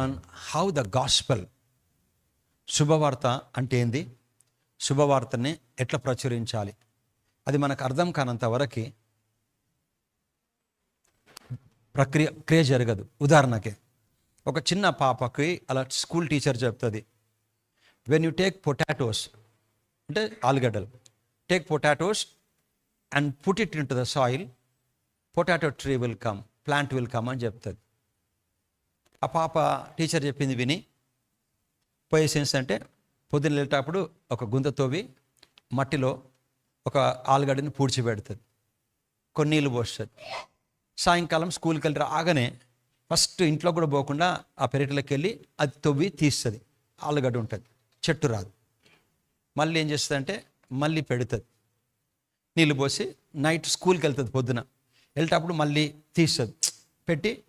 On how the gospel శుభవార్త అంటే ఏంది? శుభవార్తని ఎట్లా ప్రచురించాలి? అది మనకు అర్థం కానంత వరకు ప్రక్రియ క్రియ జరగదు. ఉదాహరణకి ఒక చిన్న పాపకి అలా స్కూల్ టీచర్ చెప్తుంది వెన్ యూ టేక్ పొటాటోస్ అంటే ఆలుగడ్డలు take potatoes and put it into the soil potato tree will come plant will come అని చెప్తుంది. ఆ పాప టీచర్ చెప్పింది విని పోయే సెన్స్ అంటే పొద్దున్న వెళ్ళేటప్పుడు ఒక గుంత తవ్వి మట్టిలో ఒక ఆలుగడ్డని పూడ్చిపెడుతుంది కొన్ని నీళ్ళు పోస్తుంది. సాయంకాలం స్కూల్కి వెళ్ళి రాగానే ఫస్ట్ ఇంట్లో కూడా పోకుండా ఆ పెరటిలోకి వెళ్ళి అది తవ్వి తీస్తుంది. ఆలుగడ్డ ఉంటుంది. చెట్టు రాదు. మళ్ళీ ఏం చేస్తుంది అంటే మళ్ళీ పెడుతుంది. నీళ్ళు పోసి నైట్ స్కూల్కి వెళ్తుంది పొద్దున. వెళ్ళేటప్పుడు మళ్ళీ తీస్తుంది. పెట్టి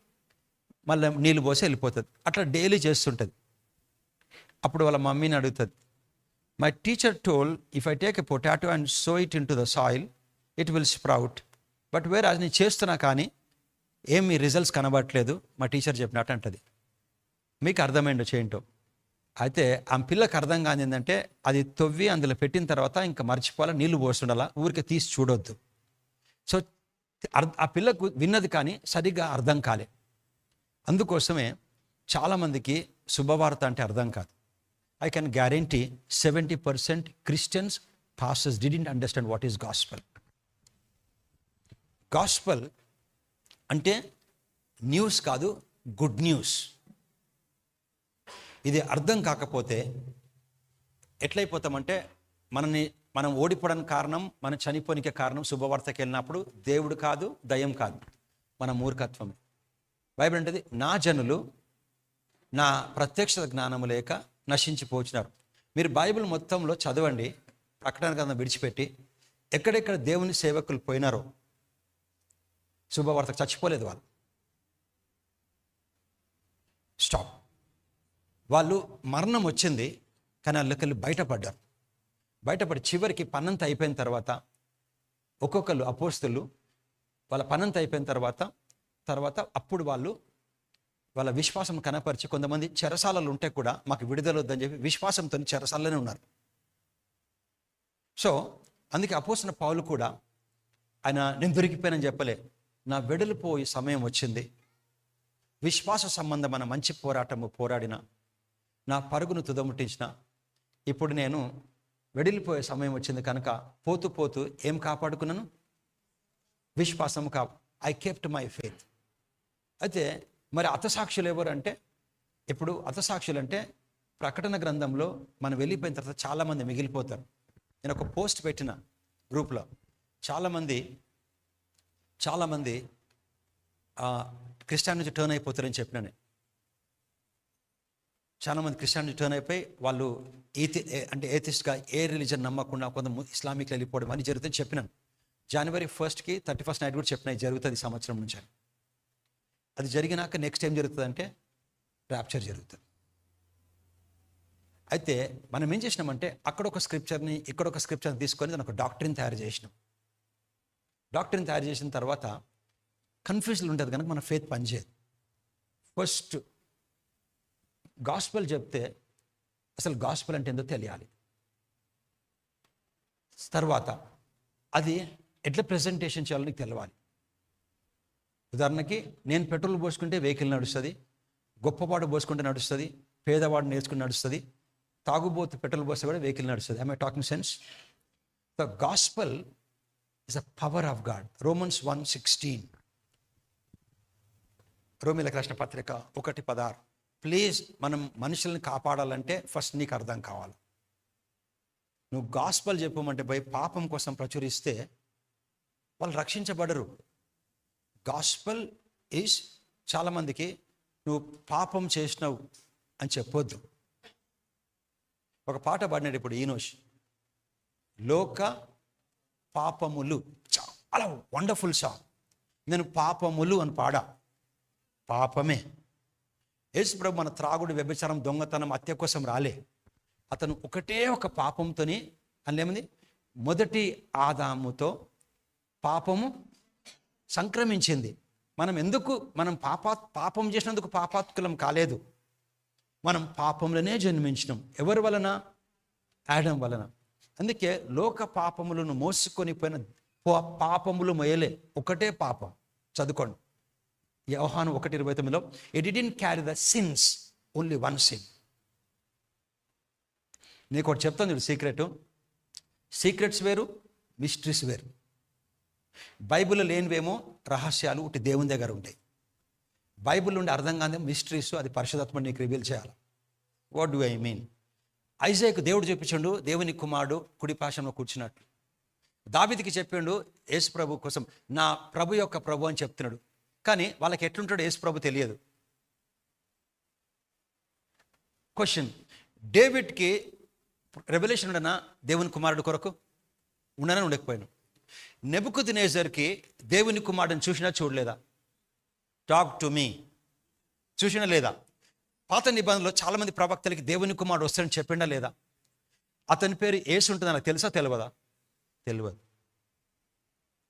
మళ్ళీ నీళ్ళు పోసి వెళ్ళిపోతుంది. అట్లా డైలీ చేస్తుంటుంది. అప్పుడు వాళ్ళ మమ్మీని అడుగుతుంది my teacher told if I take a potato and sow it into the soil it will sprout but వేరే అది నేను చేస్తున్నా కానీ ఏమి రిజల్ట్స్ కనబడట్లేదు. మా టీచర్ చెప్పినట్టు అంటది. మీకు అర్థమైందో చేయంటో. అయితే ఆ పిల్లకి అర్థం కాని ఏంటంటే అది తొవ్వి అందులో పెట్టిన తర్వాత ఇంకా మర్చిపోవాలా నీళ్ళు పోస్తుండాలా ఊరికే తీసి చూడొద్దు. సో అర్- ఆ పిల్లకు విన్నది కానీ సరిగ్గా అర్థం కాలే. అందుకోసమే చాలామందికి శుభవార్త అంటే అర్థం కాదు. I can guarantee seventy percent Christians pastors didn't understand what is gospel gospel అంటే న్యూస్ కాదు గుడ్ న్యూస్ ఇది అర్థం కాకపోతే ఎట్లయిపోతామంటే మనని మనం ఓడిపోవడానికి కారణం మనం చనిపోనికే కారణం శుభవార్తకి వెళ్ళినప్పుడు దేవుడు కాదు దయం కాదు. మన మూర్ఖత్వమే. బైబిల్ అంటది నా జనులు నా ప్రత్యక్ష జ్ఞానము లేక నశించిపోచినారు మీరు బైబిల్ మొత్తంలో చదవండి ప్రకటన గ్రంథం విడిచిపెట్టి ఎక్కడెక్కడ దేవుని సేవకులు పోయినారో. శుభవార్తకు చచ్చిపోలేదు వాళ్ళు. స్టాప్. వాళ్ళు మరణం వచ్చింది కానీ వాళ్ళకెళ్ళి బయటపడ్డారు. బయటపడి చివరికి పన్నంత అయిపోయిన తర్వాత ఒక్కొక్కరు అపోస్తులు వాళ్ళ పనంత అయిపోయిన తర్వాత తర్వాత అప్పుడు వాళ్ళు వాళ్ళ విశ్వాసం కనపరిచి కొంతమంది చెరసాలలు ఉంటే కూడా మాకు విడుదల వద్దని చెప్పి విశ్వాసంతో చెరసాలనే ఉన్నారు. సో అందుకే అపోసిన పావులు కూడా ఆయన నేను దొరికిపోయానని చెప్పలే. నా వెడలిపోయే సమయం వచ్చింది. విశ్వాస సంబంధమైన మంచి పోరాటము పోరాడిన నా పరుగును తుదముట్టించిన. ఇప్పుడు నేను వెడిలిపోయే సమయం వచ్చింది కనుక పోతూ పోతూ ఏం కాపాడుకున్నాను? విశ్వాసం కా ఐ కెప్ట్ మై ఫెయిత్ అయితే మరి అతసాక్షులు ఎవరు అంటే? ఇప్పుడు అతసాక్షులు అంటే ప్రకటన గ్రంథంలో మనం వెళ్ళిపోయిన తర్వాత చాలామంది మిగిలిపోతారు. నేను ఒక పోస్ట్ పెట్టిన గ్రూప్లో. చాలామంది చాలామంది క్రిస్టియన్ నుంచి టర్న్ అయిపోతారని చెప్పిన నేను. చాలామంది క్రిస్టియన్ నుంచి టర్న్ అయిపోయి వాళ్ళు ఏతి ఏ- అంటే ఏతిస్ట్గా ఏ రిలీజన్ నమ్మకుండా కొంత ఇస్లామిక్ వెళ్ళిపోవడం అని జరుగుతుందని చెప్పినాను. జనవరి ఫస్ట్కి థర్టీ ఫస్ట్ నైట్ కూడా చెప్పినాయి జరుగుతుంది సంవత్సరం నుంచి అని. అది జరిగినాక నెక్స్ట్ ఏం జరుగుతుంది అంటే ర్యాప్చర్ జరుగుతుంది. అయితే మనం ఏం చేసినామంటే అక్కడ ఒక స్క్రిప్చర్ని ఇక్కడ ఒక స్క్రిప్చర్ని తీసుకొని దాని ఒక డాక్టర్ని తయారు చేసినాం. డాక్టర్ని తయారు చేసిన తర్వాత కన్ఫ్యూజన్ ఉంటుంది కనుక మన ఫేత్ పనిచేయదు. ఫస్ట్ గాస్పల్ చెప్తే అసలు గాస్పల్ అంటే ఏందో తెలియాలి. తర్వాత అది ఎట్లా ప్రజెంటేషన్ చేయాలో నీకు తెలవాలి. ఉదాహరణకి నేను పెట్రోల్ పోసుకుంటే వెహికల్ నడుస్తుంది గొప్పవాడు పోసుకుంటే నడుస్తుంది పేదవాడు నేర్చుకుని నడుస్తుంది తాగుబోతు పెట్రోల్ పోస్తే కూడా వెహికల్ నడుస్తుంది. I talking sense the gospel is a power of God Romans one sixteen రోమిలకు రాసిన పత్రిక ఒకటి పదహారు. ప్లీజ్ మనం మనుషుల్ని కాపాడాలంటే ఫస్ట్ నీకు అర్థం కావాలి. నువ్వు గాస్పల్ చెప్పమంటే పోయి పాపం కోసం ప్రచురిస్తే వాళ్ళు రక్షించబడరు. గాస్పల్ ఈజ్ చాలామందికి నువ్వు పాపం చేసినావు అని చెప్పొద్దు. ఒక పాట పాడినాడు ఇప్పుడు ఈనోష్. లోక పాపములు చాలా వండర్ఫుల్ సాంగ్ నేను పాపములు అని పాడా. పాపమే. యేసుప్రభు మన త్రాగుడు వ్యభిచారం దొంగతనం హత్య కోసం రాలే. అతను ఒకటే ఒక పాపంతోని అందులో మొదటి ఆదాముతో పాపము సంక్రమించింది. మనం ఎందుకు మనం పాపా పాపం చేసినందుకు పాపాత్కులం కాలేదు. మనం పాపంలోనే జన్మించినాం. ఎవరి వలన? యాడమ్ వలన. అందుకే లోక పాపములను మోసుకొని పోయిన పాపములు మొయలే ఒకటే పాపం. చదువుకోండి. వ్యవహానం ఒకటి ఇరవై తొమ్మిదిలో it in carry the sins only one sin నీకు ఒకటి చెప్తాను చూడు సీక్రెట్. సీక్రెట్స్ వేరు మిస్టరీస్ వేరు. బైబిల్ లేనివేమో రహస్యాలు ఒకటి దేవుని దగ్గర ఉంటాయి. బైబిల్ ఉండే అర్థం కాదే మిస్టరీస్ అది పరిశుధాత్మ నీకు రివీల్ చేయాలి. What do I mean Isaac దేవుడు చెప్పించండు దేవుని కుమారుడు కుడి పాశంలో కూర్చున్నట్టు. దావిదికి చెప్పిండు యేసు ప్రభు కోసం నా ప్రభు యొక్క ప్రభు అని చెప్తున్నాడు. కానీ వాళ్ళకి ఎట్లుంటాడు యేసు ప్రభు తెలియదు. క్వశ్చన్ డేవిడ్కి రెవల్యూషన్ ఉండనా? దేవుని కుమారుడు కొరకు? ఉండనని ఉండకపోయాను. నెబుకు దినేజర్కి దేవుని కుమారుడిని చూసినా చూడలేదా? టాక్ టు మీ చూసినా లేదా? పాత నిబంధనలో చాలామంది ప్రవక్తలకి దేవుని కుమారుడు వస్తాడని చెప్పిండా లేదా? అతని పేరు ఏసు ఉంటుంది నాకు తెలుసా తెలియదా తెలియదు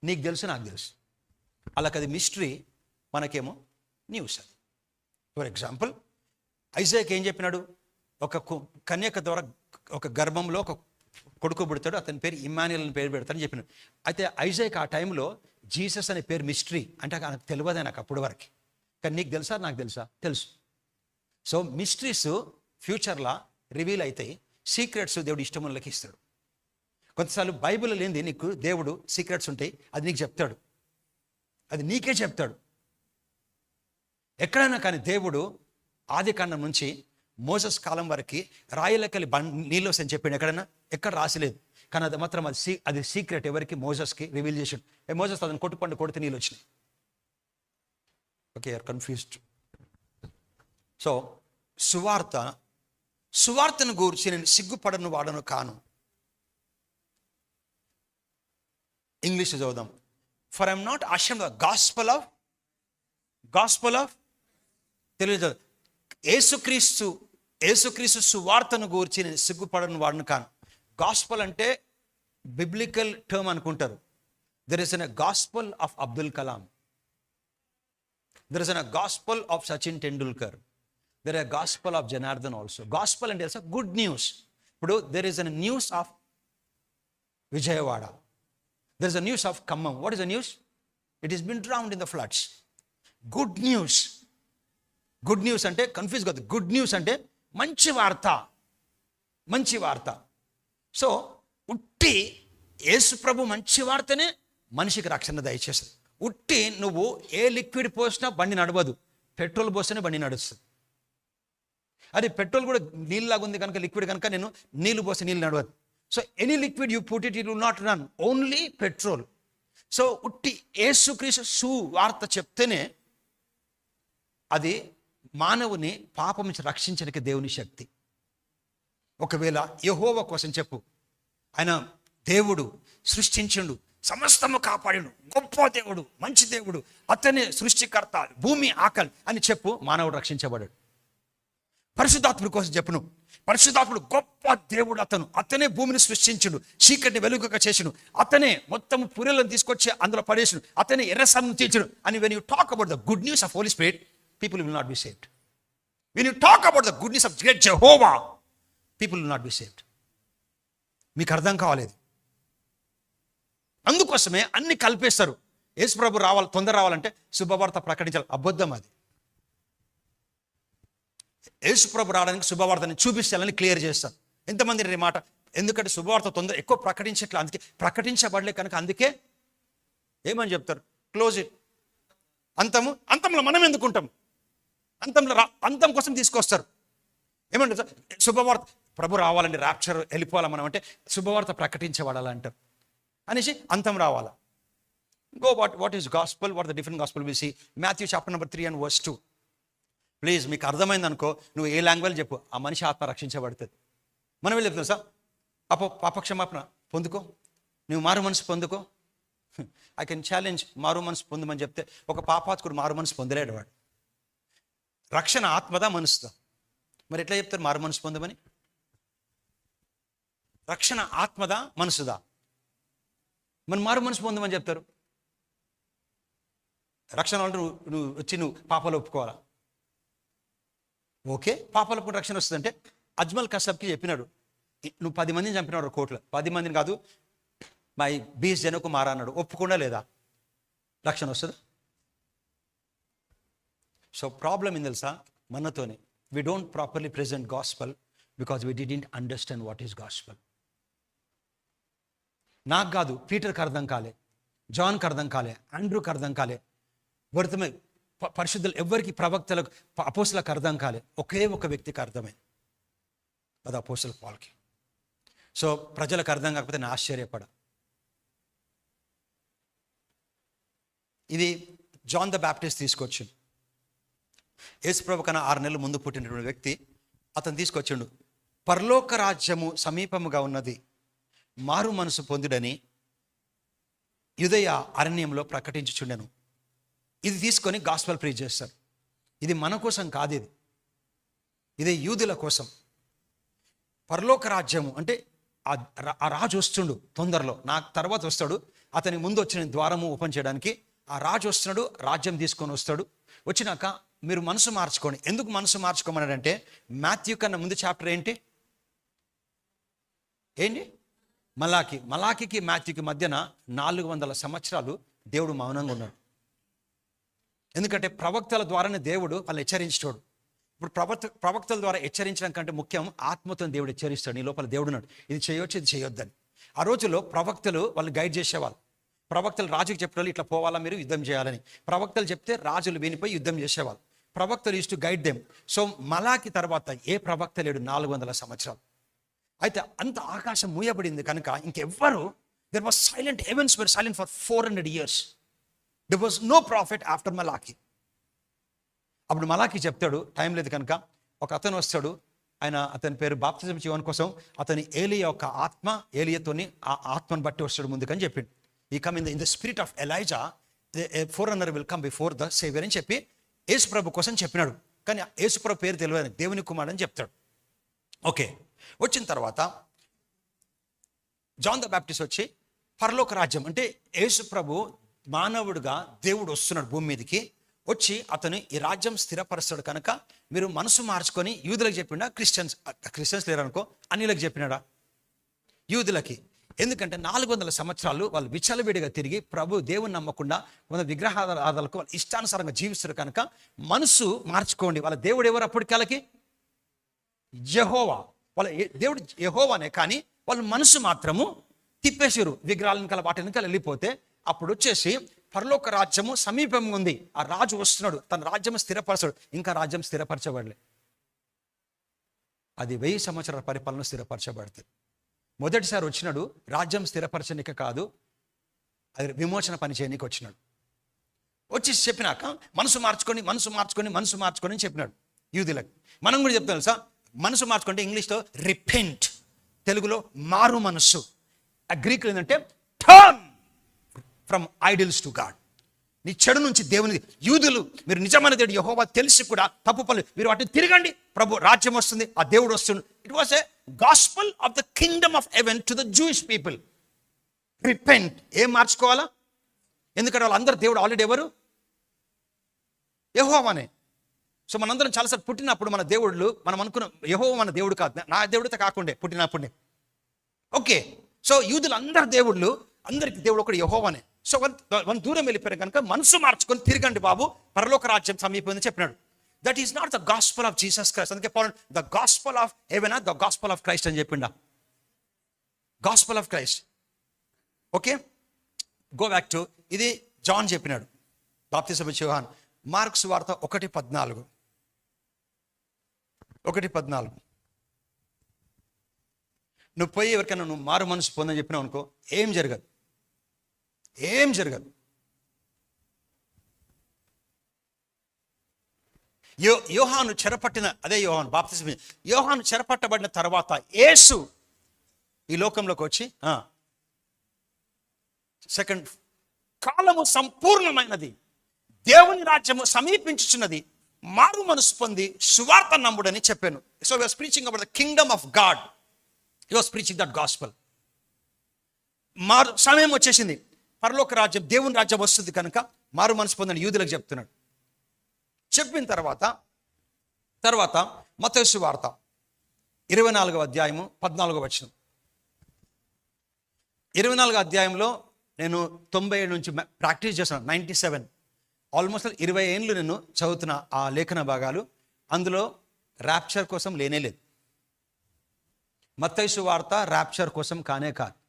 నీకు తెలుసు నాకు తెలుసు. వాళ్ళకి అది మిస్టరీ మనకేమో న్యూస్ అది. ఫర్ ఎగ్జాంపుల్ ఐజాక్ ఏం చెప్పినాడు? ఒక కు- కన్యక ద్వారా ఒక గర్భంలో ఒక కొడుకు పుడతాడు అతని పేరు ఇమాన్యుల్ అని పేరు పెడతాడని చెప్పిన. అయితే ఐజాక్ ఆ టైంలో జీసస్ అనే పేరు మిస్టరీ అంటే నాకు తెలియదే నాకు అప్పుడు వరకు. కానీ నీకు తెలుసా? నాకు తెలుసా? తెలుసు. సో మిస్టరీస్ ఫ్యూచర్లా రివీల్ అవుతాయి. సీక్రెట్స్ దేవుడు ఇష్టములకి ఇస్తాడు. కొంతసార్లు బైబిల్ లేనిది నీకు దేవుడు సీక్రెట్స్ ఉంటాయి అది నీకు చెప్తాడు. అది నీకే చెప్తాడు. ఎక్కడైనా కానీ దేవుడు ఆది కాండం నుంచి మోసస్ కాలం వరకు రాయలకెళ్ళి బండ్ నీళ్ళు వస్తాయని చెప్పిండు. ఎక్కడైనా? ఎక్కడ రాసిలేదు. కానీ అది మాత్రం అది సీ అది సీక్రెట్ ఎవరికి మోజస్కి రివీల్ చేసాడు. ఏ మోజస్ అతను కొట్టుపండు కొడితే నీళ్ళు వచ్చినాయి. Okay are confused. సో సువార్త సువార్తను గూర్చి నేను సిగ్గుపడను వాడను కాను. ఇంగ్లీష్ చదువుదాం. For I'm not ashamed the gospel of gospel of తెలియదు. ఏసుక్రీస్తు ఏసుక్రీస్తు సువార్తను గూర్చి నేను సిగ్గుపడని వాడిని కాను. గాస్పల్ అంటే బిబ్లికల్ టర్మ్ అనుకుంటారు. There is an gospel of Abdul Kalam there is an gospel of Sachin Tendulkar there are gospel of Janardhan also gospel అంటే తెలుసా? గుడ్ న్యూస్ ఇప్పుడు there is an news of Vijayawada there is a news of Khammam what is a news it is been drowned in the floods good news good news అంటే confuse కాదు. Good news అంటే మంచి వార్త. మంచి వార్త. So ఉట్టి యేసు ప్రభు మంచి వార్తనే మనిషికి రక్షణ దయచేస్తుంది. ఉట్టి నువ్వు ఏ లిక్విడ్ పోసినా బండి నడవదు. పెట్రోల్ పోస్తేనే బండి నడుస్తుంది. అది పెట్రోల్ కూడా నీళ్ళలాగా ఉంది కనుక లిక్విడ్ కనుక నేను నీళ్ళు పోస్తే నీళ్ళు నడవదు. So any liquid you put it it will not run only petrol so ఉట్టి ఏసుక్రీస్తు సు వార్త చెప్తేనే అది మానవుని పాపం నుంచి రక్షించడానికి దేవుని శక్తి. ఒకవేళ యహోవ కోసం చెప్పు ఆయన దేవుడు సృష్టించుండు సమస్తము కాపాడిను గొప్ప దేవుడు మంచి దేవుడు అతనే సృష్టికర్త భూమి ఆకలి అని చెప్పు మానవుడు రక్షించబడాడు. పరిశుద్ధాత్ముడి కోసం చెప్పును పరిశుద్ధాత్ముడు గొప్ప దేవుడు అతను అతనే భూమిని సృష్టించుడు చీకటిని వెలుగుగా చేసిన అతనే మొత్తం పుర్రెలను తీసుకొచ్చి అందులో పడేసిడు అతనే ఎర్రసన్ను తీర్చుడు అని when you talk about the good news of Holy Spirit people will not be saved when you talk about the good news of great Jehovah people will not be saved మీకు అర్థం కావాలేదు అందుకోసమే అన్ని కల్పేస్తారు. యేసుప్రభు రావాలి తొందర రావాలంటే శుభవార్త ప్రకటించాలి. అబద్ధం అది. యేసుప్రభు రావడానికి శుభవార్తని చూపిస్తాలని క్లియర్ చేస్తాను ఎంతమంది ఈ మాట? ఎందుకంటే శుభవార్త తొందర ఎక్కువ ప్రకటించట్లే అందుకే ప్రకటించబడలే కనుక అందుకే ఏమని చెప్తారు? క్లోజ్ ఇట్ అంతము అంతంలో మనం ఎందుకుంటాం? అంతంలో రా అంతం కోసం తీసుకొస్తారు. ఏమంటారు సార్? శుభవార్త ప్రభు రావాలండి రాక్షర్ వెళ్ళిపోవాలా మనం అంటే శుభవార్త ప్రకటించబడాలి అంటారు అనేసి అంతం రావాలా. Go what what is gospel what the different gospel will see Matthew chapter number three and verse two please మీకు అర్థమైంది అనుకో నువ్వు ఏ లాంగ్వేజ్ చెప్పు ఆ మనిషి ఆత్మ రక్షించబడుతుంది. మనం వెళ్ళి సార్ అపో పాపక్షమాపణ పొందుకో. నువ్వు మారు మనసు పొందుకో. ఐ కెన్ ఛాలెంజ్ మారు మనసు పొందమని చెప్తే ఒక పాపాత్కుడు మారు మనసు పొందలేడు వాడు. రక్షణ ఆత్మదా మనసుదా మరి ఎట్లా చెప్తారు మారు మనసు పొందమని? రక్షణ ఆత్మదా మనసుదా? మరి మారు మనసు పొందమని చెప్తారు? రక్షణ అంటే నువ్వు నువ్వు వచ్చి నువ్వు పాపాలు ఒప్పుకోవాలా? ఓకే పాపాలకు రక్షణ వస్తుందంటే అజ్మల్ కసబ్కి చెప్పినాడు. నువ్వు పది మందిని చంపినాడు కోట్లు పది మందిని కాదు మై బీస్ జనకు మారా అన్నాడు. ఒప్పుకుండా లేదా? రక్షణ వస్తుందా? సో ప్రాబ్లం ఏం తెలుసా? మనతోనే. We don't properly present gospel because we didn't understand what is gospel నాకు కాదు పీటర్కి అర్థం కాలే జాన్కి అర్థం కాలే ఆండ్రూకి అర్థం కాలే వర్తమే పరిశుద్ధులు ఎవరికి ప్రవక్తలకు అపోసలకు అర్థం కాలే. ఒకే ఒక వ్యక్తికి అర్థమే. అది అపోసల పాల్కి. సో ప్రజలకు అర్థం కాకపోతే నేను ఆశ్చర్యపడ ఇది జాన్ ద బ్యాప్టిస్ట్ తీసుకొచ్చింది. యేసుప్రభు కన్నా ఆరు నెలల ముందు పుట్టినటువంటి వ్యక్తి అతను తీసుకొచ్చిండు పరలోక రాజ్యము సమీపముగా ఉన్నది మారు మనసు పొందుడని యుదయ అరణ్యంలో ప్రకటించుచుండెను. ఇది తీసుకొని గాస్పల్ ప్రీ చేస్తారు. ఇది మన కోసం కాదు ఇది. ఇది యూదుల కోసం. పరలోక రాజ్యము అంటే ఆ రా- ఆ రాజు వస్తుండు తొందరలో నాకు తర్వాత వస్తాడు అతని ముందు వచ్చిన ద్వారము ఓపెన్ చేయడానికి ఆ రాజు వస్తున్నాడు రాజ్యం తీసుకొని వస్తాడు. వచ్చినాక మీరు మనసు మార్చుకోండి. ఎందుకు మనసు మార్చుకోమన్నాడంటే మాథ్యూ కన్నా ముందు చాప్టర్ ఏంటి? ఏంటి? మలాకి మలాకికి మాథ్యూకి మధ్యన నాలుగు వందల సంవత్సరాలు దేవుడు మౌనంగా ఉన్నాడు. ఎందుకంటే ప్రవక్తల ద్వారానే దేవుడు వాళ్ళు హెచ్చరించాడు. ఇప్పుడు ప్రవక్త ప్రవక్తల ద్వారా హెచ్చరించడం కంటే ముఖ్యం ఆత్మతో దేవుడు హెచ్చరిస్తాడు. నీ లోపల దేవుడు ఉన్నాడు. ఇది చేయొచ్చు ఇది చేయొద్దని. ఆ రోజుల్లో ప్రవక్తలు వాళ్ళు గైడ్ చేసేవాళ్ళు. ప్రవక్తలు రాజుకి చెప్పిన ఇట్లా పోవాలా మీరు? యుద్ధం చేయాలని. ప్రవక్తలు చెప్తే రాజులు వినిపోయి యుద్ధం చేసేవాళ్ళు. ప్రవక్తలు to guide them so Malachi తర్వాత ఏ ప్రవక్త లేడు నాలుగు వందల సంవత్సరాలు. అయితే అంత ఆకాశం మూయబడింది కనుక ఇంకెవ్వరు there was silent heavens were silent for four hundred years there was no prophet after Malachi. అప్పుడు మలాకి చెప్తాడు టైం లేదు కనుక. ఒక అతను వస్తాడు ఆయన అతని పేరు బాప్తిజం జీవన్ కోసం అతని ఏలియ యొక్క ఆత్మ ఏలియతోని ఆ ఆత్మను బట్టి వస్తాడు ముందుకని చెప్పిండు. He come in the in the spirit of Elijah forerunner will come before the saviour అని చెప్పి యేసుప్రభు కోసం చెప్పినాడు. కానీ యేసుప్రభు పేరు తెలియదు. దేవుని కుమారుడు అని చెప్తాడు. ఓకే. వచ్చిన తర్వాత జాన్ ద బ్యాప్టిస్ట్ వచ్చి పరలోక రాజ్యం అంటే యేసుప్రభు మానవుడుగా మానవుడిగా దేవుడు వస్తున్నాడు భూమి మీదకి. వచ్చి అతను ఈ రాజ్యం స్థిరపరుస్తాడు కనుక మీరు మనసు మార్చుకొని యూదులకు చెప్పిండా క్రిస్టియన్స్ క్రిస్టియన్స్ లేరనుకో అన్నిలకు చెప్పినాడా? యూదులకి. ఎందుకంటే నాలుగు వందల సంవత్సరాలు వాళ్ళు విచ్చలవిడిగా తిరిగి ప్రభు దేవుని నమ్మకుండా కొంత విగ్రహారాధనలకు వాళ్ళు ఇష్టానుసారంగా జీవిస్తారు కనుక మనసు మార్చుకోండి. వాళ్ళ దేవుడు ఎవరు అప్పటికాలకి యహోవా. వాళ్ళ దేవుడు యహోవానే కానీ వాళ్ళ మనసు మాత్రము తిప్పేసారు విగ్రహాలను కల వాటి వెనకాల వెళ్ళిపోతే అప్పుడు వచ్చేసి పరలోక రాజ్యము సమీపంగా ఉంది. ఆ రాజు వస్తున్నాడు. తన రాజ్యం స్థిరపరచడు ఇంకా రాజ్యం స్థిరపరచబడలే. అది వెయ్యి సంవత్సరాల పరిపాలన స్థిరపరచబడుతుంది. మొదటిసారి వచ్చినాడు రాజ్యం స్థిరపరచనిక కాదు అది విమోచన పని చేయనీకి వచ్చినాడు. వచ్చి చెప్పినాక మనసు మార్చుకొని మనసు మార్చుకొని మనసు మార్చుకొని చెప్పినాడు యూదులకు. మనం కూడా చెప్తాం సార్ మనసు మార్చుకుంటే ఇంగ్లీష్లో రిపెంట్ తెలుగులో మారు మనస్సు. ఆ గ్రీకులో ఏంటంటే turn from idols to God. నీ చెడు నుంచి దేవుని యూదులు మీరు నిజమైన దేవుడు యహోవా తెలిసి కూడా తప్పు పనులు మీరు వాటిని తిరగండి. ప్రభు రాజ్యం వస్తుంది ఆ దేవుడు వస్తుంది it was a gospel of the kingdom of heaven to the Jewish people repent ఏం మార్చుకోవాలా? ఎందుకంటే వాళ్ళందరూ దేవుడు ఆల్రెడీ ఎవరు? యహోవానే. సో మనందరం చాలాసార్లు పుట్టినప్పుడు మన దేవుళ్ళు మనం అనుకున్న యహోవ మన దేవుడు కాదు. నా దేవుడితో కాకుండే పుట్టినప్పుడే. ఓకే సో యూదులు అందరు దేవుళ్ళు అందరికి దేవుడు ఒకటి యహోవానే. సో వన్ వన్ దూరం వెళ్ళిపోయారు కనుక మనసు మార్చుకొని తిరగండి బాబు. పరలోక రాజ్యం సమీపం చెప్పినాడు. That is not the gospel of Jesus Christ అందుకే పౌలు ద గాస్పల్ ఆఫ్ ఏవైనా ద గాస్పల్ ఆఫ్ క్రైస్ట్ అని చెప్పిండా. Gospel of Christ okay go back to ఇది జాన్ చెప్పినాడు. బాప్తిసభ యోహాన్. మార్క్స్ వార్త ఒకటి పద్నాలుగు. ఒకటి పద్నాలుగు. నువ్వు పోయి ఎవరికైనా నువ్వు మారు మనసు పొందని చెప్పినావు అనుకో ఏం జరగదు. ఏం జరగదు. యో యోహాను చెరపట్టిన అదే యోహాను బాప్తిజం యోహాను చెరపట్టబడిన తర్వాత యేసు ఈ లోకంలోకి వచ్చి సెకండ్ కాలము సంపూర్ణమైనది దేవుని రాజ్యము సమీపించుచున్నది మారు మనసు పొంది సువార్త నమ్ముడని చెప్పాను. So was preaching about the kingdom of God you was preaching that gospel మారు సమయం వచ్చేసింది. పరలోక రాజ్యం దేవుని రాజ్యం వస్తుంది కనుక మారు మనసు పొందని యూదులకు చెప్తున్నాడు. చెప్పిన తర్వాత తర్వాత మతేసు వార్త ఇరవై నాలుగవ అధ్యాయము పద్నాలుగో వచనం. ఇరవై నాలుగో అధ్యాయంలో నేను తొంభై ఏడు నుంచి ప్రాక్టీస్ చేస్తున్నాను నైంటీ సెవెన్. ఆల్మోస్ట్ ఇరవై ఏళ్ళు నేను చదువుతున్న ఆ లేఖన భాగాలు అందులో ర్యాప్చర్ కోసం లేనే లేదు. మత్తైసు వార్త ర్యాప్చర్ కోసం కానే కాదు.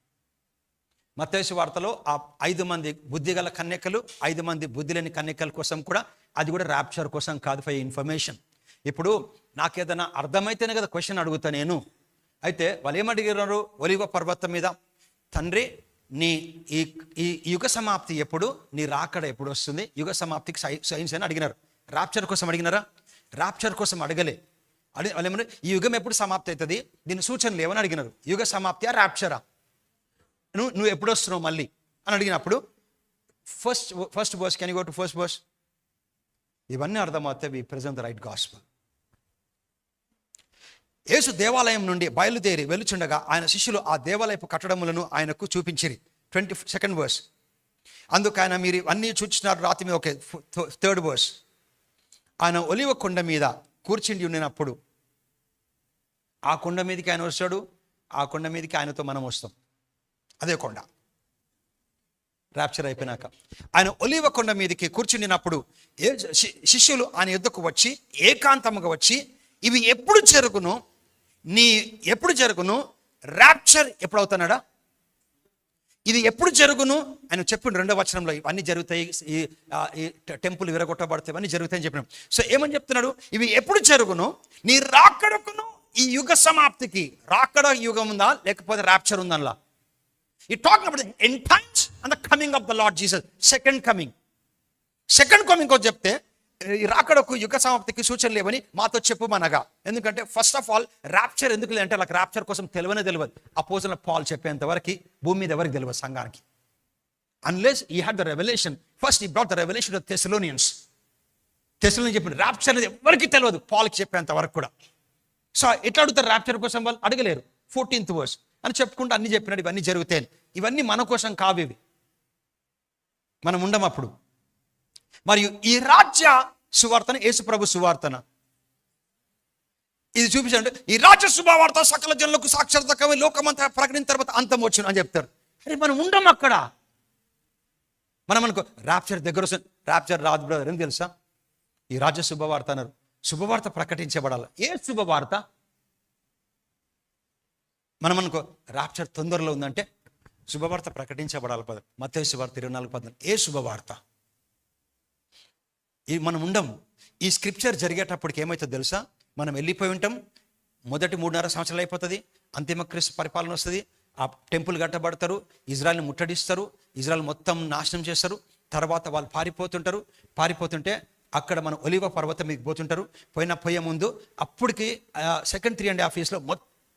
మత్తైసు వార్తలో ఆ ఐదు మంది బుద్ధిగల కన్యకలు ఐదు మంది బుద్ధి లేని కన్యకల కోసం కూడా అది కూడా ర్యాప్చర్ కోసం కాదు ఫై ఇన్ఫర్మేషన్ ఇప్పుడు నాకు ఏదైనా అర్థమైతేనే కదా క్వశ్చన్ అడుగుతా నేను. అయితే వాళ్ళు ఏమడిగినారు? ఒలివ పర్వతం మీద తండ్రి నీ ఈ ఈ యుగ సమాప్తి ఎప్పుడు నీ రాకడ ఎప్పుడు వస్తుంది? యుగ సమాప్తికి సైన్స్ అని అడిగినారు. ర్యాప్చర్ కోసం అడిగినారా? ర్యాప్చర్ కోసం అడగలే. అడి వాళ్ళు ఏమన్నారు? ఈ యుగం ఎప్పుడు సమాప్తి అవుతుంది? దీని సూచనలు ఏమని అడిగినారు? యుగ సమాప్తి ర్యాప్చరా నువ్వు నువ్వు ఎప్పుడు వస్తున్నావు మళ్ళీ? అని అడిగినప్పుడు first first bus can go to first bus ఇవన్నీ అర్థమవుతాయి we present the right gospel యేసు దేవాలయం నుండి బయలుదేరి వెలుచుండగా ఆయన శిష్యులు ఆ దేవాలయపు కట్టడములను ఆయనకు చూపించిరి. ట్వంటీ సెకండ్ వర్స్ అందుకు ఆయన మీరు అన్నీ చూచినారు రాత్రి మీద ఓకే థర్డ్ వర్స్ ఆయన ఒలివ కొండ మీద కూర్చుండి ఉండినప్పుడు ఆ కొండ మీదకి ఆయన వస్తాడు ఆ కొండ మీదకి ఆయనతో మనం వస్తాం. అదే కొండ. ర్యాప్చర్ అయిపోయినాక. ఆయన ఒలివ కొండ మీదకి కూర్చుండినప్పుడు ఏ శి- శిష్యులు ఆయన యుద్ధకు వచ్చి ఏకాంతముగా వచ్చి ఇవి ఎప్పుడు జరుగును? నీ ఎప్పుడు జరుగును? ర్యాప్చర్ ఎప్పుడు అవుతున్నాడా ఇది ఎప్పుడు జరుగును? ఆయన చెప్పిండు రెండో వచనంలో ఇవన్నీ జరుగుతాయి ఈ టెంపుల్ విరగొట్టబడతాయి ఇవన్నీ జరుగుతాయని చెప్పినాం. సో ఏమని చెప్తున్నాడు? ఇవి ఎప్పుడు జరుగును? నీ రాకడకును ఈ యుగ సమాప్తికి. రాకడ యుగం ఉందా? లేకపోతే rapture ఉందనలా? He talk about end times and the coming of the Lord Jesus second coming second coming కోసం చెప్తే ఈ రాకడకు యుగ సమాప్తికి సూచన లేవని మాతో చెప్పమనగా ఎందుకంటే ఫస్ట్ ఆఫ్ ఆల్ ర్యాప్చర్ ఎందుకు లేదంటే వాళ్ళకి ర్యాప్చర్ కోసం తెలివనే తెలియదు. అపోజల పాల్ చెప్పేంత వరకు భూమి మీద ఎవరికి తెలియదు సంఘానికి. Unless he had the revolution first he brought the revolution of Thessalonians తెసలోని చెప్పిన ర్యాప్చర్ అనేది ఎవరికి తెలియదు? పాల్కి చెప్పేంత వరకు కూడా. సో ఎట్లా అడుగుతారు ర్యాప్చర్ కోసం వాళ్ళు? అడగలేరు. ఫోర్టీన్త్ వర్స్ అని చెప్పుకుంటూ అన్ని చెప్పినాడు ఇవన్నీ జరుగుతాయి ఇవన్నీ మన కోసం కావు ఇవి. మనం ఉండం అప్పుడు. మరియు ఈ రాజ్య సువార్తన యేసు ప్రభు సువార్తన. ఇది చూపించండి. ఈ రాజ్య శుభవార్త సకల జనులకు సాక్షరత కవి లోకమంతా ప్రకటించిన తర్వాత అంతం వచ్చింది అని చెప్తారు. అరే మనం ఉండం అక్కడ. మనం అనుకో ర్యాప్చర్ దగ్గర వస్తుంది ర్యాప్చర్ రాదు బ్రదర్ ఏం తెలుసా? ఈ రాజ్య శుభవార్త అన్నారు. శుభవార్త ప్రకటించబడాలి. ఏ శుభవార్త? మనం అనుకో రాప్చర్ తొందరలో ఉందంటే శుభవార్త ప్రకటించబడాలి పద. మత్తే శుభవార్త ఇరవై నాలుగు పద్నాలుగు. ఏ శుభవార్త? ఈ మనం ఉండం. ఈ స్క్రిప్చర్ జరిగేటప్పటికి ఏమవుతుందో తెలుసా? మనం వెళ్ళిపోయి ఉంటాం. మొదటి మూడున్నర సంవత్సరాలు అయిపోతుంది. అంతిమ క్రీస్తు పరిపాలన వస్తుంది. ఆ టెంపుల్ కట్టబడతారు. ఇజ్రాయల్ని ముట్టడిస్తారు. ఇజ్రాయల్ మొత్తం నాశనం చేస్తారు. తర్వాత వాళ్ళు పారిపోతుంటారు. పారిపోతుంటే అక్కడ మన ఒలివ పర్వతం మీకు పోతుంటారు. పోయిన పోయే ముందు అప్పటికి సెకండ్ త్రీ అండ్ హాఫ్ ఇయర్స్లో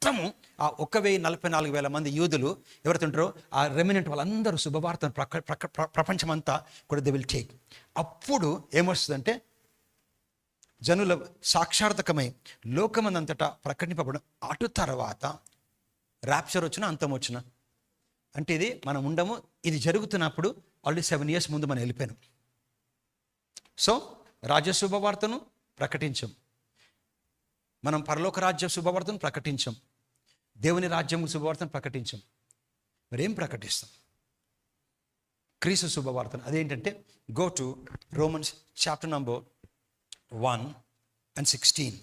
మొత్తము ఆ ఒక వెయ్యి నలభై నాలుగు వేల మంది యూదులు ఎవరుతుంటారో ఆ రెమినెంట్ వాళ్ళందరూ శుభవార్తను ప్రక ప్రక ప్ర- ప్రపంచమంతా కూడా దే విల్ టేక్ అప్పుడు ఏమొస్తుందంటే జనుల సాక్షార్థకమై లోకమందంతటా ప్రకటింపబడం అటు తర్వాత ర్యాప్చర్ వచ్చిన అంతం వచ్చిన. అంటే ఇది మనం ఉండము ఇది జరుగుతున్నప్పుడు ఆల్రెడీ సెవెన్ ఇయర్స్ ముందు మనం వెళ్ళిపోయాం సో రాజ్య శుభవార్తను ప్రకటించం. మనం పరలోక రాజ్య శుభవార్తను ప్రకటించాం. దేవుని రాజ్యం శుభవార్తను ప్రకటించాం మరేం ప్రకటిస్తాం? క్రీస్తు శుభవార్తను. అదేంటంటే go to Romans chapter number one and sixteen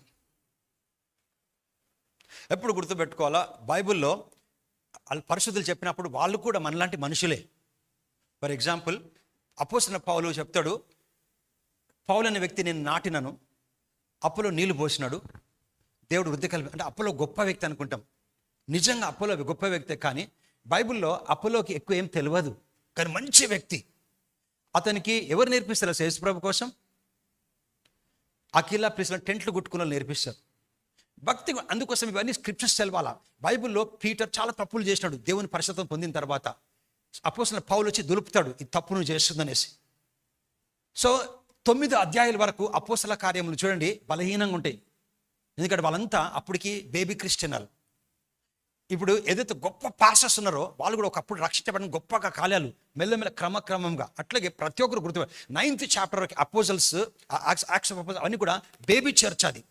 ఎప్పుడు గుర్తుపెట్టుకోవాలా? బైబిల్లో వాళ్ళు పరిశుద్ధులు చెప్పినప్పుడు వాళ్ళు కూడా మనలాంటి మనుషులే. ఫర్ ఎగ్జాంపుల్ అపోసిన పావులు చెప్తాడు పౌలు అనే వ్యక్తి నేను నాటినను అప్పులో నీళ్ళు పోసినాడు దేవుడు వృద్ధి కలిపి అంటే అప్పులో గొప్ప వ్యక్తి అనుకుంటాం. నిజంగా అప్పులో గొప్ప వ్యక్తే కానీ బైబిల్లో అప్పలోకి ఎక్కువ ఏం తెలియదు కానీ మంచి వ్యక్తి. అతనికి ఎవరు నేర్పిస్తారు యేసుప్రభు కోసం? అఖిల ప్లేస్లో టెంట్లు కుట్టుకున్న నేర్పిస్తారు. భక్తి అందుకోసం ఇవన్నీ స్క్రిప్చర్స్ తెలవాలా? బైబిల్లో పీటర్ చాలా తప్పులు చేసినాడు. దేవుని పరిశుద్ధం పొందిన తర్వాత అపోసిన పౌలు వచ్చి దులుపుతాడు. ఈ తప్పు నువ్వు చేస్తుందనేసి. సో తొమ్మిది అధ్యాయుల వరకు అపోసల కార్యములు చూడండి బలహీనంగా ఉంటాయి. ఎందుకంటే వాళ్ళంతా అప్పటికి బేబీ క్రిస్టియనల్ ఇప్పుడు ఏదైతే గొప్ప పాసెస్ ఉన్నారో వాళ్ళు కూడా ఒకప్పుడు రక్షించబడిన గొప్పగా కాలాలు మెల్లమెల్ల క్రమక్రమంగా. అట్లాగే ప్రతి ఒక్కరు గుర్తు నైన్త్ చాప్టర్ అపోజల్స్ యాక్స్ అవన్నీ కూడా బేబీ చర్చ్ అది.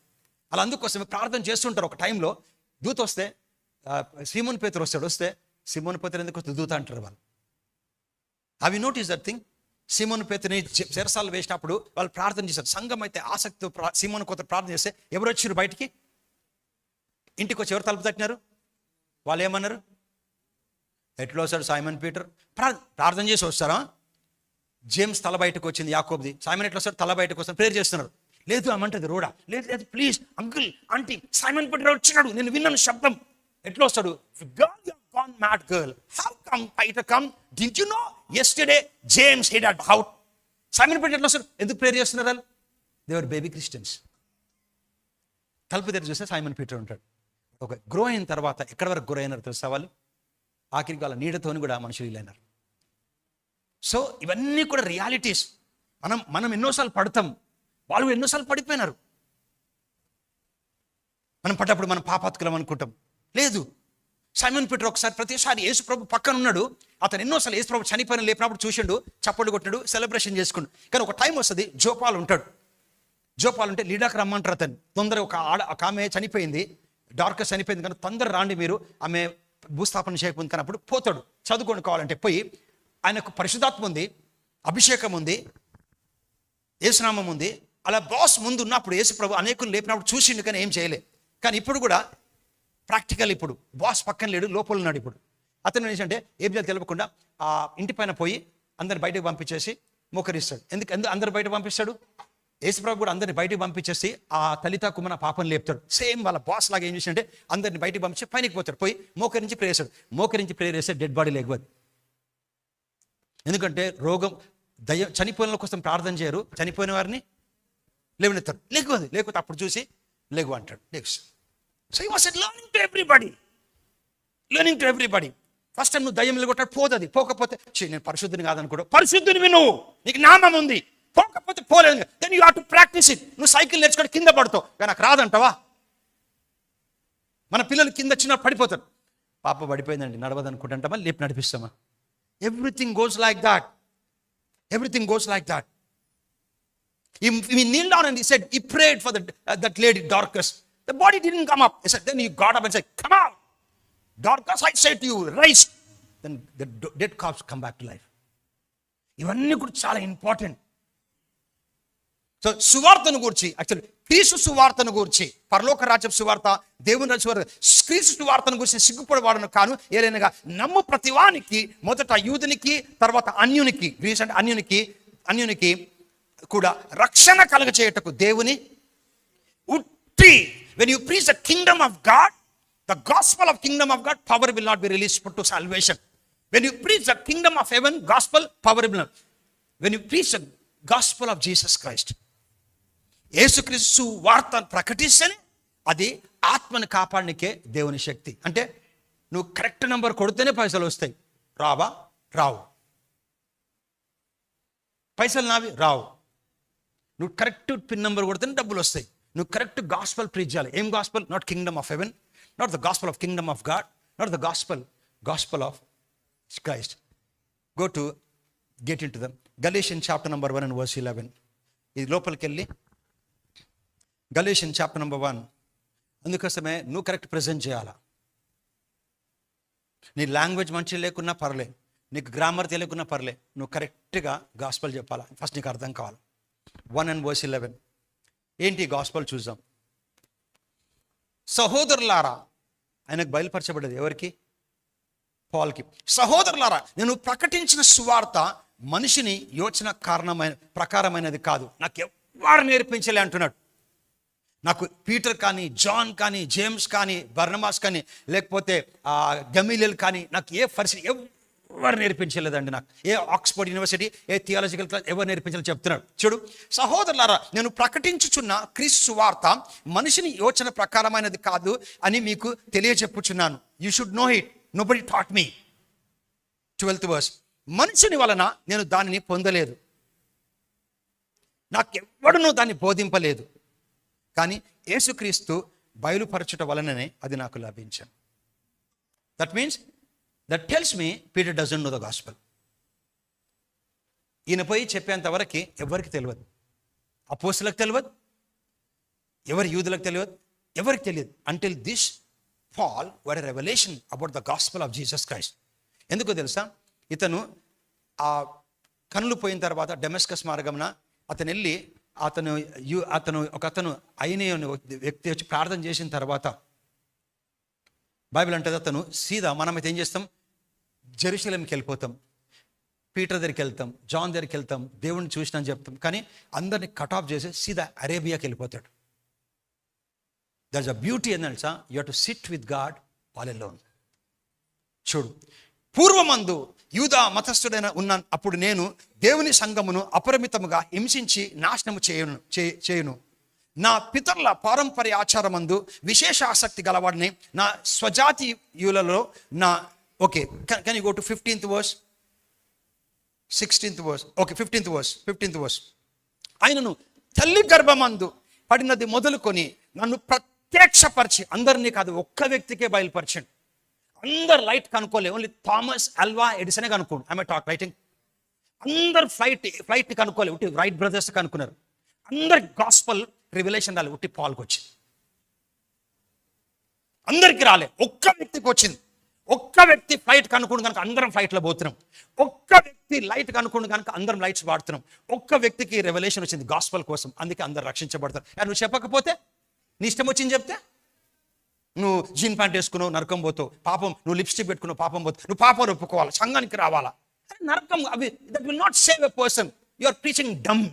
అలా అందుకోసమే ప్రార్థన చేస్తుంటారు ఒక టైంలో దూత వస్తే సీమోన్ పేతురు వస్తాడు వస్తే సీమోన్ పేతురు ఎందుకు వస్తే దూత అంటారు వాళ్ళు. అవి నోటీస్ దట్ థింగ్ సీమోన్ పేతుని చెరసాలు వేసినప్పుడు వాళ్ళు ప్రార్థన చేశారు. సంఘం అయితే ఆసక్తితో సీమోన్ కొత్త ప్రార్థన చేస్తే ఎవరు వచ్చారు బయటికి? ఇంటికి వచ్చి ఎవరు తలుపు తట్టినారు? వాళ్ళు ఏమన్నారు ఎట్లా వస్తాడు సైమన్ పీటర్? ప్రార్థన చేసి వస్తారా? జేమ్స్ తల బయటకు వచ్చింది యాకోబ్ది. సైమన్ ఎట్లా వస్తాడు తల బయటకు వస్తాడు ప్రేర్ చేస్తున్నారు. లేదు అమ్మంటది రోడా. లేదు లేదు please uncle aunty Simon Peter వచ్చినాడు. నేను విన్నాను శబ్దం. ఎట్లా వస్తాడు? Girl gone mad girl how come Peter come didn't you know yesterday James hid at out Simon Peter ఎట్లా వస్తాడు ఎందుకు ప్రేర్ చేస్తున్నారు వాళ్ళు? దేవర్ బేబీ క్రిస్టియన్స్ తలుపు దగ్గర చూస్తే సైమన్ పీటర్ ఉంటాడు. ఒక గ్రో అయిన తర్వాత ఎక్కడి వరకు గ్రో అయినారు తెలుసా వాళ్ళు? ఆఖరికి వాళ్ళ నీడతోని కూడా మనుషులు వీలైనారు. సో ఇవన్నీ కూడా రియాలిటీస్ మనం మనం ఎన్నోసార్లు పడతాం. వాళ్ళు ఎన్నోసార్లు పడిపోయినారు. మనం పడ్డప్పుడు మనం పాపాత్కులం అనుకుంటాం. లేదు. సైమన్ పీటర్ ఒకసారి ప్రతిసారి యేసు ప్రభు పక్కన ఉన్నాడు. అతను ఎన్నోసార్లు యేసు ప్రభు చనిపోయిన లేపినప్పుడు చూసిండు చప్పట్లు కొట్టినాడు సెలబ్రేషన్ చేసుకుండు కానీ ఒక టైం వస్తుంది జోపాలు ఉంటాడు. జోపాలు ఉంటే లీడాకి రమ్మంటారు అతను. తొందరగా ఒక ఆడ ఒక ఆమె చనిపోయింది. డార్కస్ చనిపోయింది కానీ తొందర రాండి మీరు. ఆమె భూస్థాపన చేయకముందు కానీ అప్పుడు పోతాడు. చదువుకొని కావాలంటే పోయి ఆయనకు పరిశుధాత్మ ఉంది అభిషేకం ఉంది యేసునామం ఉంది. అలా బాస్ ముందు ఉన్నప్పుడు యేసు ప్రభు అనేకులు లేపినప్పుడు చూసిండు కానీ ఏం చేయలే. కానీ ఇప్పుడు కూడా ప్రాక్టికల్ ఇప్పుడు. బాస్ పక్కన లేడు లోపల ఉన్నాడు ఇప్పుడు. అతను ఏంటంటే ఏం చేయాలి తెలపకుండా ఆ ఇంటి పైన పోయి అందరిని బయటకు పంపించేసి మోకరిస్తాడు. ఎందుకు? ఎందుకు అందరు బయట పంపిస్తాడు? యేసుప్రభు కూడా అందరిని బయటకు పంపించేసి ఆ తల్లిత కుమ్మన పాపం లేపుతాడు. సేమ్ వాళ్ళ బాస్ లాగా ఏం చేసిందంటే అందరిని బయటకు పంపించి పైనకి పోతాడు. పోయి మోకరించి ప్రేరేశాడు మోకరించి ప్రేరేస్తే డెడ్ బాడీ లేకపోదు ఎందుకంటే రోగం దయ చనిపోయిన కోసం ప్రార్థన చేయరు. చనిపోయిన వారిని లేవనెత్తారు. లేకపోతే లేకపోతే అప్పుడు చూసి లేగు అంటాడు. Next so was learning to everybody learning to everybody first time నువ్వు దయ్యం కొట్టాడు పోతుంది. పోకపోతే నేను పరిశుద్ధిని కాదనుకోడు. పరిశుద్ధిని నువ్వు నీకు నామం ఉంది. పొంకపోతే పోలేదు. Then you have to practice it నువ్వు సైకిల్ నేర్చుకొని కింద పడతావు. కానీ నాకు రాదంటవా? మన పిల్లలు కింద చిన్న పడిపోతారు. పాప పడిపోయిందండి నడవదనుకుంటుంటామా? లేపు నడిపిస్తామా? Everything goes like that everything goes like that kneel down and set he prayed for that lady Dorcas the body then come up then you got up Dorcas I set you rise then the dead corpse come back to life ఇవన్నీ కూడా చాలా important so సువార్తను గూర్చి actual క్రీస్తు సువార్తను గూర్చి పరలోక రాజ్యం సువార్త దేవుని రాజ్య క్రీస్తు సువార్తను గురించి సిగ్గుపడవాడను కాను ఏదైనా నమ్ము ప్రతివానికి మొదట యూదునికి తర్వాత అన్యునికి గ్రీస్ అంటే అన్యునికి అన్యునికి కూడా రక్షణ కలుగచేయటకు దేవుని ఉట్టి when you preach the kingdom of God the gospel of kingdom of God power will not be release to salvation when you preach the kingdom of heaven gospel power will when you preach the gospel of Jesus Christ యేసుక్రీస్తు వార్తను ప్రకటిస్తేనే అది ఆత్మని కాపాడనికే దేవుని శక్తి. అంటే నువ్వు correct number కొడితేనే పైసలు వస్తాయి. రావా? రావు. పైసలు నావి? రావు. నువ్వు కరెక్ట్ పిన్ నెంబర్ కొడితేనే డబ్బులు వస్తాయి. నువ్వు కరెక్ట్ గాస్పల్ ప్రీచ్ చేయాలి. ఏం gospel not kingdom of heaven not the gospel of kingdom of God not the gospel gospel of Christ go to get into them Galatians chapter number one and verse eleven ఇది లోపలికి వెళ్ళి గలేషన్ chapter number one అందుకోసమే నువ్వు correct present చేయాలా? నీ language మంచి లేకున్నా పర్లే. నీకు గ్రామర్ తెలియకున్నా పర్లే. నువ్వు కరెక్ట్గా గాస్పల్ చెప్పాలా? ఫస్ట్ నీకు అర్థం కావాలి? వన్ అండ్ వర్స్ ఇలెవెన్ ఏంటి గాస్పల్ చూద్దాం. సహోదరులారా ఆయనకు బయలుపరచబడ్డది ఎవరికి? పాల్కి సహోదరులారా నేను ప్రకటించిన సువార్త మనిషిని యోచన కారణమైన ప్రకారమైనది కాదు. నాకు ఎవ్వరు నేర్పించలే అంటున్నాడు. నాకు పీటర్ కానీ జాన్ కానీ జేమ్స్ కానీ బర్నమాస్ కానీ లేకపోతే గమీలియల్ కానీ నాకు ఏ పరిస్థితి ఎవరు నేర్పించలేదండి నాకు. A Oxford university a theological class ఎవరు నేర్పించాలని చెప్తున్నాడు. చూడు సహోదరులారా నేను ప్రకటించుచున్న క్రీస్తు వార్త మనిషిని యోచన ప్రకారమైనది కాదు అని మీకు తెలియజెప్పుచున్నాను you should know it nobody taught me twelfth verse మనుషుని వలన నేను దానిని పొందలేదు. నాకు ఎవడనూ దాన్ని బోధింపలేదు. కానీ యేసుక్రీస్తు బయలుపరచుట వలననే అది నాకు లభించాను. That means that tells me Peter doesn't know the gospel ఈయన పోయి చెప్పేంతవరకు ఎవరికి తెలియదు? అపోసులకు తెలియదు? ఎవరి యూదులకు తెలియదు? ఎవరికి తెలియదు? Until this fall war revolution about the gospel of Jesus Christ ఎందుకో తెలుసా? ఇతను ఆ కనులు పోయిన తర్వాత డెమెస్కస్ మార్గంన అతను వెళ్ళి అతను యు అతను ఒక అతను అయిన వ్యక్తి వచ్చి ప్రార్థన చేసిన తర్వాత బైబిల్ అంటది అతను సీదా మనమైతే ఏం చేస్తాం? జెరూసలంకి వెళ్ళిపోతాం. పీటర్ దగ్గరికి వెళ్తాం జాన్ దగ్గరికి వెళ్తాం దేవుడిని చూసినా అని చెప్తాం. కానీ అందరిని కట్ ఆఫ్ చేసి సీదా అరేబియాకి వెళ్ళిపోతాడు. దట్స్ అ బ్యూటీ ఏంటంటే తెలుసా? You to sit with God alone చూడు పూర్వమందు యూదా మతస్థుడైన ఉన్న అప్పుడు నేను దేవుని సంఘమును అపరిమితముగా హింసించి నాశనము చేయను చే- చేయును. నా పితరుల పారంపర్య ఆచారమందు విశేష ఆసక్తి గలవాడిని నా స్వజాతీయులలో నా okay can you go to fifteenth verse sixteenth verse okay fifteenth verse fifteenth verse ఆయనను తల్లి గర్భమందు పడినది మొదలుకొని నన్ను ప్రత్యక్షపరిచి అందరినీ కాదు ఒక్క వ్యక్తికే బయలుపరిచాడు. అందరు లైట్ కనుక్కోలే. ఓన్లీ థామస్ అల్వా ఎడిసనే కనుక్కోండి. ఐ టాక్ రైటింగ్ అందరు ఫ్లైట్ ఫ్లైట్ కనుక్కోలే. ఉట్టి రైట్ బ్రదర్స్ కనుక్కున్నారు. అందరి గాస్పల్ రివలేషన్ రాలే. ఉట్టి పాల్కి వచ్చింది. అందరికి రాలే. ఒక్క వ్యక్తికి వచ్చింది. ఒక్క వ్యక్తి ఫ్లైట్ కనుక్కుండు కనుక అందరం ఫ్లైట్లో పోతున్నాం. ఒక్క వ్యక్తి లైట్ కనుక్కుండు కనుక అందరం లైట్స్ వాడుతున్నాం. ఒక్క వ్యక్తికి రెవల్యూషన్ వచ్చింది గాస్పల్ కోసం. అందుకే అందరు రక్షించబడతారు. నువ్వు చెప్పకపోతే? నీ ఇష్టం వచ్చింది చెప్తే? నువ్వు జీన్ ప్యాంట్ వేసుకున్నావు నరకం పోతావు. పాపం నువ్వు లిప్స్టిక్ పెట్టుకున్నావు పాపం పోతావు. నువ్వు పాపం ఒప్పుకోవాలి సంఘానికి రావాలా? నరకం అవి that will not save a person you are teaching them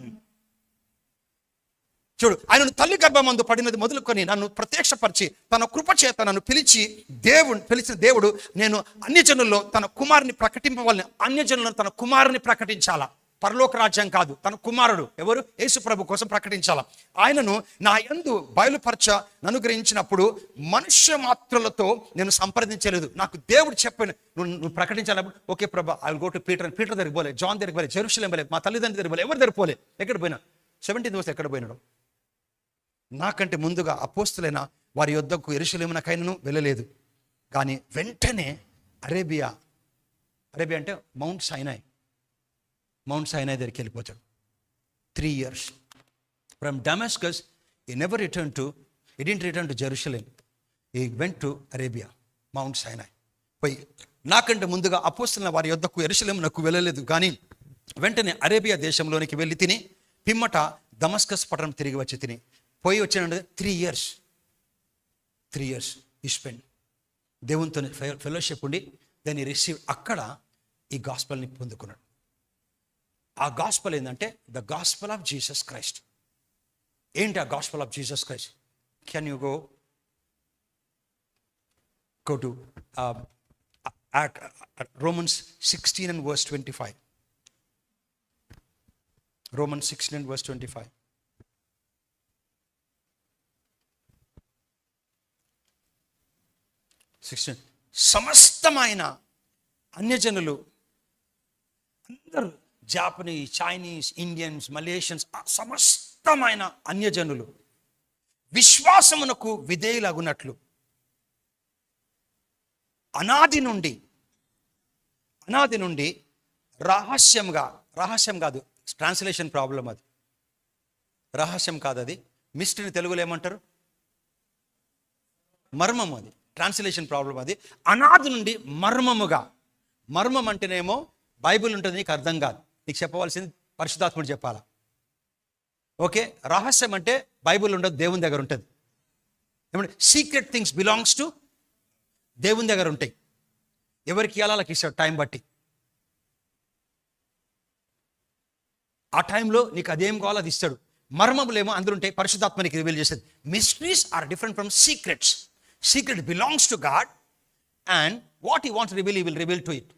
చూడు ఆయన తల్లి గర్భమందు పడినది మొదలుకొని నన్ను ప్రత్యక్షపరిచి తన కృప చేత నన్ను పిలిచి దేవుడు పిలిచిన దేవుడు నేను అన్యజనుల్లో తన కుమారుని ప్రకటింపవాలని అన్యజనులను తన కుమారుని ప్రకటించాలా? పరలోక రాజ్యం కాదు. తన కుమారుడు. ఎవరు? యేసు ప్రభు కోసం ప్రకటించాలా. ఆయనను నా యందు బయలుపరచ అనుగ్రహించినప్పుడు మనుష్య మాత్రులతో నేను సంప్రదించలేదు. నాకు దేవుడు చెప్పాను నువ్వు నువ్వు ప్రకటించాలప్పుడు ఓకే ప్రభా I go to Peter Peter దగ్గరికి పోలే జాన్ దగ్గరికి పోలే జెరూసలేం పోలే మా తల్లిదండ్రుల దగ్గర పోలే ఎవరి దగ్గర పోలే ఎక్కడ పోయినా? సెవెంటీన్ వస్తే ఎక్కడ పోయినాడు? నాకంటే ముందుగా అపోస్తులైన వారి యొద్దకు ఎరుసలేమునకైనను వెళ్ళలేదు. కానీ వెంటనే అరేబియా అరేబియా అంటే మౌంట్ సైనాయ్. మౌంట్ సైనా దగ్గరికి వెళ్ళిపోతాడు. Three years from Damascus he never return to he didn't return to Jerusalem he went to Arabia mount Sinai పోయి నాకంటే ముందుగా అపోస్తున్న వారి యొద్దకు ఎరుసలేమునకు వెళ్ళలేదు. కానీ వెంటనే అరేబియా దేశంలోనికి వెళ్ళి తిని పిమ్మట దమస్కస్ పట్టణం తిరిగి వచ్చి తిని పోయి వచ్చిన three years three years he spend దేవునితో ఫెలోషిప్ ఉండి దాన్ని రిసీవ్ అక్కడ ఈ గాస్పల్ని పొందుకున్నాడు. ఆ గాస్పల్ ఏంటంటే the gospel of Jesus Christ ఏంటి ఆ gospel of Jesus Christ can you go go to um, uh, at, at Romans 16 and verse 25. Romans 16 and verse 25. Sixteen సమస్తమైన అన్యజనులు అందరూ జాపనీస్ చైనీస్ ఇండియన్స్ మలేషియన్స్ సమస్తమైన అన్యజనులు విశ్వాసమునకు విధేయులగునట్లు. అనాది నుండి అనాది నుండి రహస్యంగా రహస్యం కాదు ట్రాన్స్లేషన్ ప్రాబ్లం అది. రహస్యం కాదు అది మిస్టరీని తెలుగులో ఏమంటారు? మర్మం అది. ట్రాన్స్లేషన్ ప్రాబ్లం అది. అనాది నుండి మర్మముగా. మర్మం అంటేనేమో బైబిల్ ఉంటుంది నీకు అర్థం కాదు. నీకు చెప్పవలసింది పరిశుధాత్ముడు చెప్పాలా? ఓకే రహస్యం అంటే బైబిల్ ఉండదు దేవుని దగ్గర ఉంటుంది. ఏమంటే సీక్రెట్ థింగ్స్ బిలాంగ్స్ టు దేవుని దగ్గర ఉంటాయి. ఎవరికి ఇవ్వాలో వాళ్ళకి ఇస్తాడు టైం బట్టి. ఆ టైంలో నీకు అదేం కావాలో అది ఇస్తాడు. మర్మములేమో అందులో ఉంటాయి పరిశుద్ధాత్మనికి రివీల్ చేసేది. Mysteries are different from secrets secret belongs to God and what he want reveal he will reveal to it